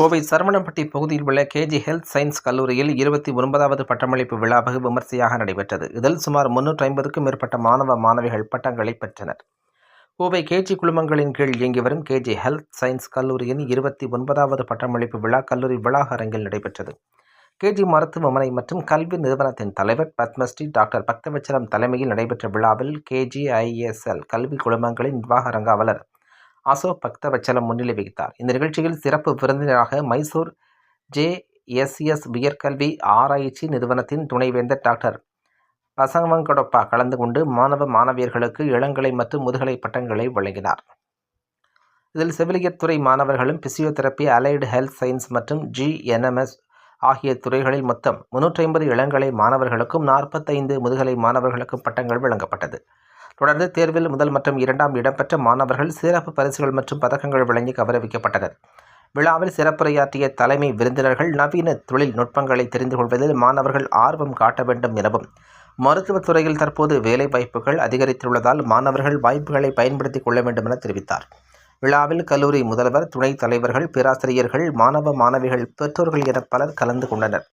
கோவை சரவணம்பட்டி பகுதியில் உள்ள KG health science கல்லூரியில் இருபத்தி ஒன்பதாவது பட்டமளிப்பு விழா வெகு விமர்சையாக நடைபெற்றது. இதில் சுமார் முன்னூற்றி ஐம்பதுக்கும் மேற்பட்ட மாணவ மாணவிகள் பட்டங்களை பெற்றனர். கோவை கேஜி குழுமங்களின் கீழ் இயங்கி வரும் கேஜி ஹெல்த் சயின்ஸ் கல்லூரியின் இருபத்தி ஒன்பதாவது பட்டமளிப்பு விழா கல்லூரி விழாகரங்கில் நடைபெற்றது. கேஜி மருத்துவமனை மற்றும் கல்வி நிறுவனத்தின் தலைவர் பத்மஸ்ரீ டாக்டர் பக்தவச்சலம் தலைமையில் நடைபெற்ற விழாவில் கேஜி ஐஎஸ்எல் கல்வி குழுமங்களின் நிர்வாக அரங்காவலர் அசோக் பக்தவச்சலம் முன்னிலை வகித்தார். இந்த நிகழ்ச்சியில் சிறப்பு விருந்தினராக மைசூர் ஜேஎஸ்எஸ் உயர்கல்வி ஆராய்ச்சி நிறுவனத்தின் துணைவேந்தர் டாக்டர் பசவங்கடப்பா கலந்து கொண்டு மாணவ மாணவியர்களுக்கு இளங்கலை மற்றும் முதுகலை பட்டங்களை வழங்கினார். இதில் செவிலியர் துறை மாணவர்களும் பிசியோதெரப்பி அலைடு ஹெல்த் சயின்ஸ் மற்றும் ஜிஎன்எம்எஸ் ஆகிய துறைகளில் மொத்தம் முன்னூற்றி ஐம்பது இளங்கலை மாணவர்களுக்கும் நாற்பத்தைந்து முதுகலை மாணவர்களுக்கும் பட்டங்கள் வழங்கப்பட்டது. தொடர்ந்து தேர்வில் முதல் மற்றும் இரண்டாம் இடம்பெற்ற மாணவர்கள் சிறப்பு பரிசுகள் மற்றும் பதக்கங்கள் வழங்கி கௌரவிக்கப்பட்டனர். விழாவில் சிறப்புரையாற்றிய தலைமை விருந்தினர்கள் நவீன தொழில்நுட்பங்களை தெரிந்து கொள்வதில் மாணவர்கள் ஆர்வம் காட்ட வேண்டும் எனவும் மருத்துவத் துறையில் தற்போது வேலை வாய்ப்புகள் அதிகரித்துள்ளதால் மாணவர்கள் வாய்ப்புகளை பயன்படுத்திக் கொள்ள வேண்டும் என தெரிவித்தார். விழாவில் கல்லூரி முதல்வர் துணைத் தலைவர்கள் பேராசிரியர்கள் மாணவ மாணவிகள் பெற்றோர்கள் என பலர் கலந்து கொண்டனர்.